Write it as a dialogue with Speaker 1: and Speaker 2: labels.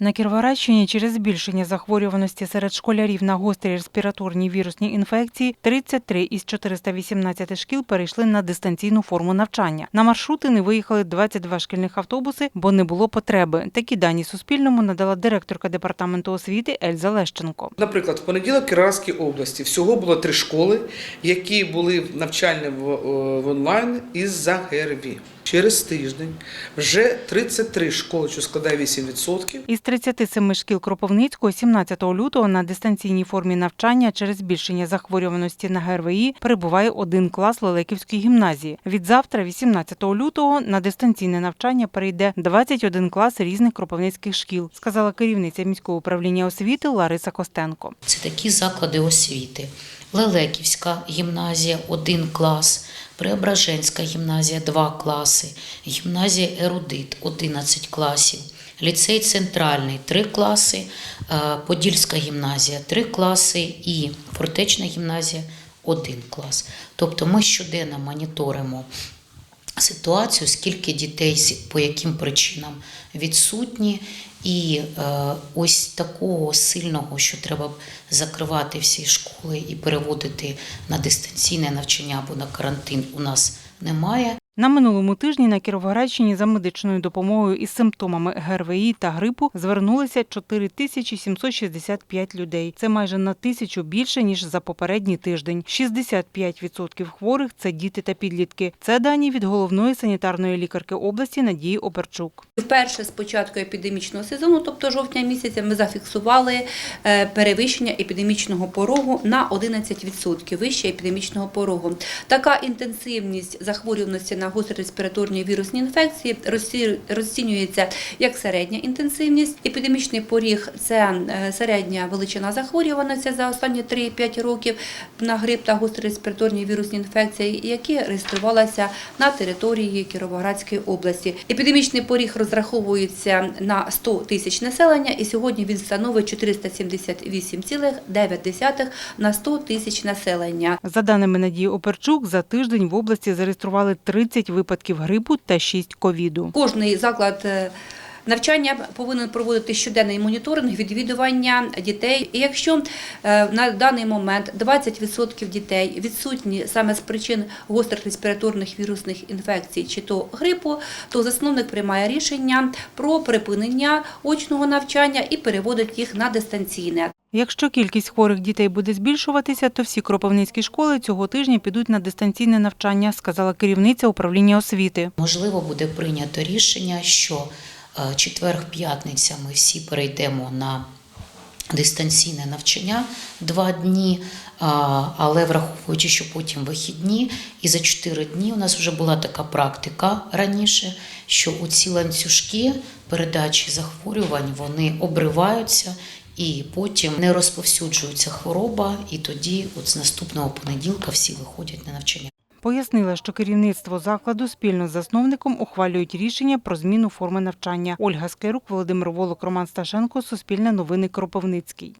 Speaker 1: На Кіровоградщині через збільшення захворюваності серед школярів на гострі респіраторні вірусні інфекції 33 із 418 шкіл перейшли на дистанційну форму навчання. На маршрути не виїхали 22 шкільних автобуси, бо не було потреби. Такі дані Суспільному надала директорка департаменту освіти Ельза Лещенко.
Speaker 2: Наприклад, в понеділок Кіровоградській області всього було три школи, які були навчальні в, е, онлайн із-за ГРВІ. Через тиждень вже 33 школи, що складає 8%.
Speaker 1: Із 37 шкіл Кропивницького 17 лютого на дистанційній формі навчання через збільшення захворюваності на ГРВІ перебуває один клас Лелеківської гімназії. Від завтра, 18 лютого, на дистанційне навчання перейде 21 клас різних кропивницьких шкіл, сказала керівниця міського управління освіти Лариса Костенко.
Speaker 3: Це такі заклади освіти. Лелеківська гімназія – один клас, Преображенська гімназія – 2 класи, гімназія Ерудит – 11 класів, ліцей Центральний – 3 класи, е, Подільська гімназія – 3 класи. І Фортечна гімназія – 1 клас. Тобто ми щоденно моніторимо ситуацію, скільки дітей по яким причинам відсутні, і е, ось такого сильного, що треба закривати всі школи і переводити на дистанційне навчання або на карантин, у нас немає.
Speaker 1: На минулому тижні на Кіровоградщині за медичною допомогою із симптомами ГРВІ та грипу звернулися 4765 людей. Це майже на тисячу більше ніж за попередній тиждень. 65% хворих це діти та підлітки. Це дані від головної санітарної лікарки області Надії Оперчук.
Speaker 4: Вперше з початку епідемічного сезону, тобто жовтня місяця, ми зафіксували е, перевищення епідемічного порогу на 11% вище епідемічного порогу. Така інтенсивність захворюваності на гострі респіраторні вірусні інфекції розці- розцінюється як середня інтенсивність. Епідемічний поріг це е, середня величина захворюваності за останні 3-5 років на грип та гострі респіраторні вірусні інфекції, які реєструвалися на території Кіровоградської області. Епідемічний поріг розраховується на 100 тисяч населення, і сьогодні він становить 478,9 на 100 тисяч населення.
Speaker 1: За даними Надії Оперчук, за тиждень в області зареєстрували 30 випадків грипу та 6 ковіду.
Speaker 4: Кожний заклад е, навчання повинен проводити щоденний моніторинг відвідування дітей. І якщо е, на даний момент 20% дітей відсутні саме з причин гострих респіраторних вірусних інфекцій чи то грипу, то засновник приймає рішення про припинення очного навчання і переводить їх на дистанційне.
Speaker 1: Якщо кількість хворих дітей буде збільшуватися, то всі кропивницькі школи цього тижня підуть на дистанційне навчання, сказала керівниця управління освіти.
Speaker 3: Можливо, буде прийнято рішення, що е, четверг-п'ятниця ми всі перейдемо на дистанційне навчання два дні, але враховуючи, що потім вихідні, і за чотири дні у нас вже була така практика раніше, що у ці ланцюжки передачі захворювань вони обриваються. І потім не розповсюджується хвороба, і тоді, от з наступного понеділка, всі виходять на навчання.
Speaker 1: Пояснила, що керівництво закладу спільно з засновником ухвалюють рішення про зміну форми навчання. Ольга Скерук, Володимир Волок, Роман Сташенко, Суспільне новини Кропивницький.